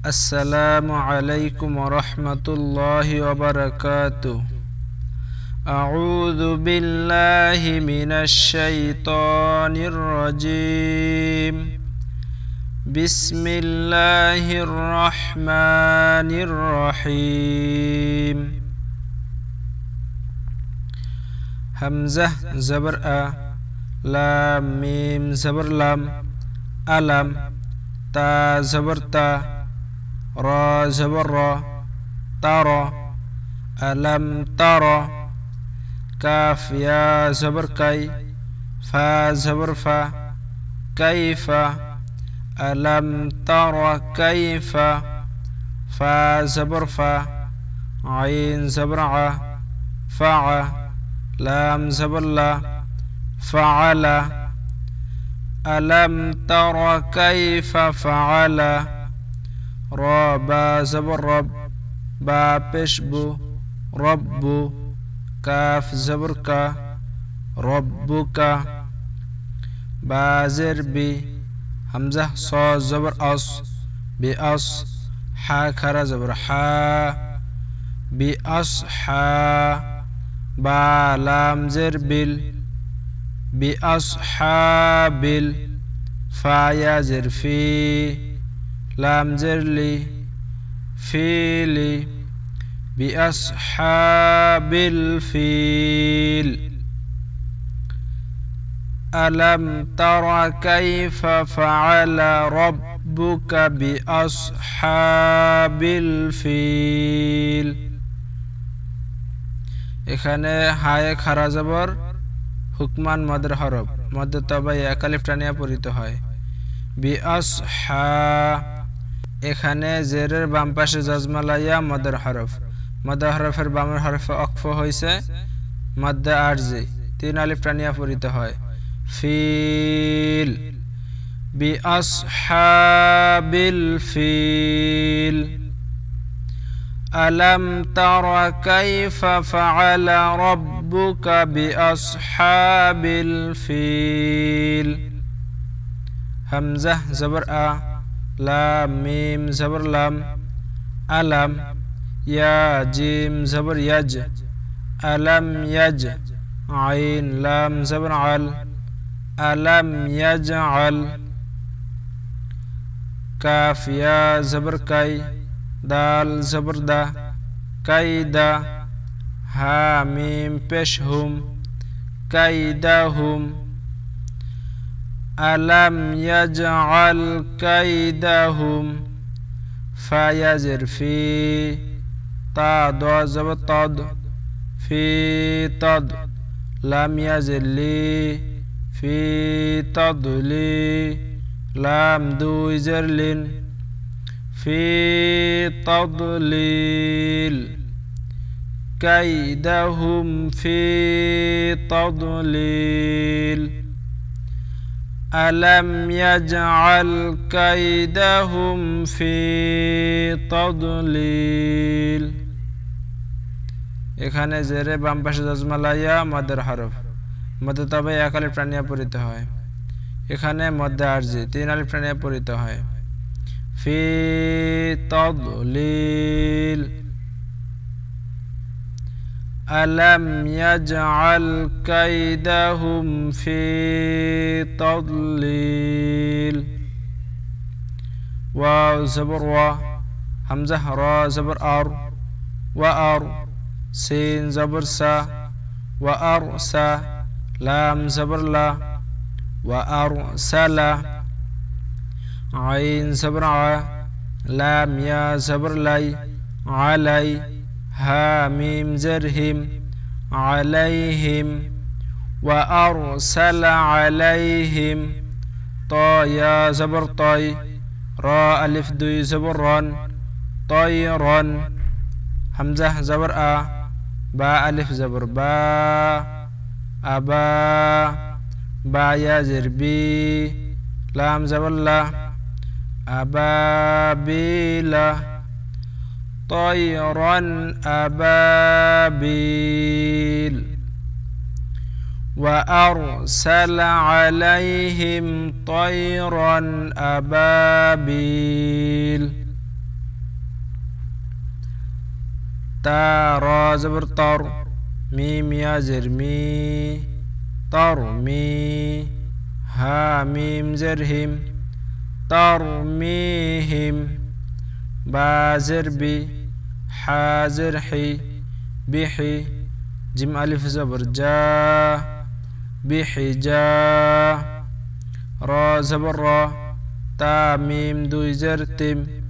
السلام عليكم ورحمة الله وبركاته أعوذ بالله من الشيطان الرجيم بسم الله الرحمن الرحيم همزة زبر أ لام ميم زبر لام ألم تا زبر تا را زبر را ترى ألم ترى كاف يا زبر كي فا زبر فا كيف ألم ترى كيف فا زبر فا عين زبر ع فع لام زبر لا فعل ألم تر كيف فعل র, বা, জবর, রব, বা পেশবু রব্বু কাফ, জবর, কা রব্বু কা, বা, জের, বি, হামজা, স, জবর অস বি অস হা, খারা, জবর, হা, বি অস হা, বা, লাম, জের, বিল, বি অস হা, বিল ফায়া জের, ফি زرلي فيلي بأصحاب الفيل ألم تر كيف فعل ربك بأصحاب الفيل এখানে হায়ে খারা জবর হুকমান মদের হরফ মধ্য তবাই একালিফ টানিয়া পরিত হয় বি আস হা এখানে জেরের বাম পাশে জজমালাইয়া, মদার হরফ। মদার হরফের বামের হরফে অক্ফ হয়েছে মাদ্দা আরজি। তিন আলিফ টানিয়া পরিতে হয়। ফিল। বি আসহাবিল ফিল। আলম তারা কাইফা ফাআলা রাব্বুকা বি আসহাবিল ফিল। হামজা, জবর আ। لام ميم زبر لام ألم يا جيم زبر يج ألم يج عين لام زبر عل ألم يجعل كاف يا زبر كاي دال زبر دا كاي دا ها ميم بشهم كيدهم ألم يجعل كيدهم فيزر في طاد زبطد في طد لم يزل لي في تضلي لام دو زرلين في تضليل كيدهم في تضليل ألم يجعل كيدهم في تضليل এখানে জেরে বাম পাশে জজমালাইয়া মদের হরফ মধ্যে তবে এক আলিফ প্রাণিয়া পরিত হয় এখানে মধ্যে আরজি তিন আলিফ প্রাণিয়া পরিত হয় ফি তদলিল ألم يجعل كيدهم في تضليل؟ واو زبر و همزة را زبر أر. وأر سين زبر سا. وأرسى لام زبر لا. وأرسل عين زبر ع لام يا زبر لي علي هاميم زرهم عليهم وأرسل عليهم طا يا زبر طي را ألف دوي زبر رن طيرا همزة زبر أ با ألف زبر با أبا با يا زربي لام زبر لا أبابيلا طيرا أبابيل. وأرسل عليهم طيرا أبابيل. تا زبر طر ميم يا طر مي ترمي ها ميم زرهم ترميهم بازر بي حازر حي بحي جيم ألف زبر جا بحي جا را زبر را تا ميم دوي زر جا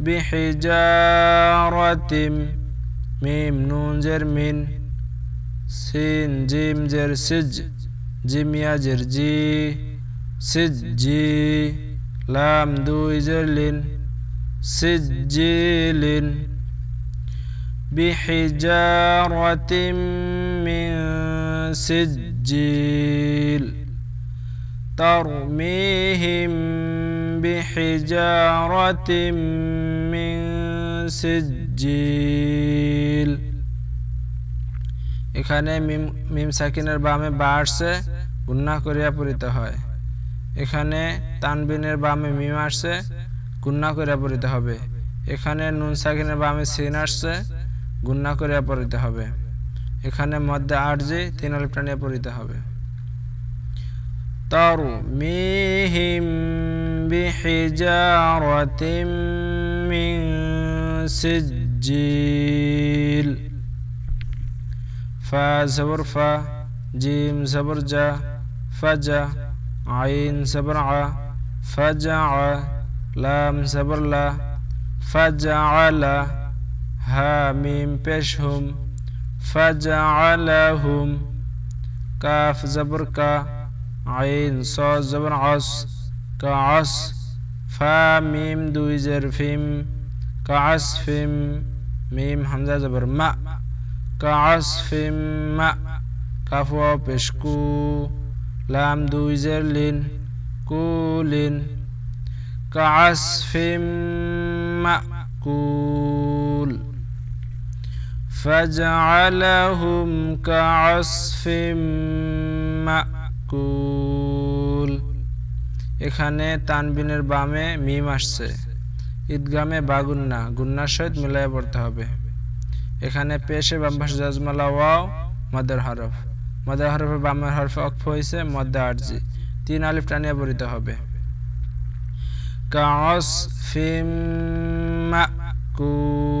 بحجارة ميم نون زر من سين جيم زر سج جيم يا زر جي سج جي لام دوي زر لين سجلين بحجارة من سجيل ترميهم بحجارة من سجيل এখানে মিম মিম সাকিনের বামে বা আসছে গুন্না করিয়া পড়িতে হয় এখানে তানবিনের বামে মিম আসছে গুন্না করিয়া পড়িতে হবে এখানে নুন সাকিনের বামে সিন আসছে গুন্না করে পড়িতে হবে। এখানে মধ্যে আরজি তিন আলিফ টানিয়ে পড়িতে হবে। তারু মিহিম বিহিজারাতিম সিজিল ফা জবর ফা, জিম সবর জা ফাজা আইন জবর আ ফাজা লাম সবর লা ফাজা আলা ميم بشهم فجعلهم كاف زبر كا عين صاد زبر عص كعص فا ميم دوي زرفم كعصف ميم حمزة زبر ما كعصف ما كاف واو بشكو لام دوي زرلين كولين كعصف مأكول فجعلهم كعصف মাকুল এখানে তানবিনের বামে মিম আসছে ঈদগামে বা গুন্না গুন্নার সহিত মিলাই পড়তে হবে এখানে পেশে বাম পাশে জাজমালা ওয়াও মদের হরফ মদের হরফের বামের হরফে অক্ষ হয়েছে মধ্যে আরজি তিন আলিফ টানিয়ে পড়িতে হবে কাস ফিম মাকুল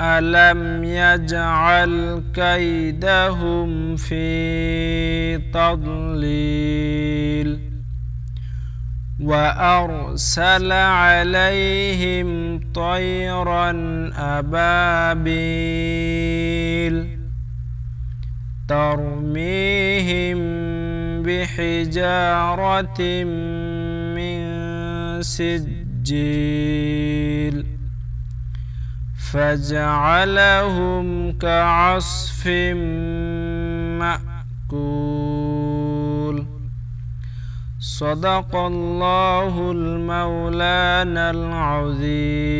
ألم يجعل كيدهم في تضليل وأرسل عليهم طيرا أبابيل ترميهم بحجارة من سجيل فجعلهم كعصف مأكول. صدق الله المولانا العظيم.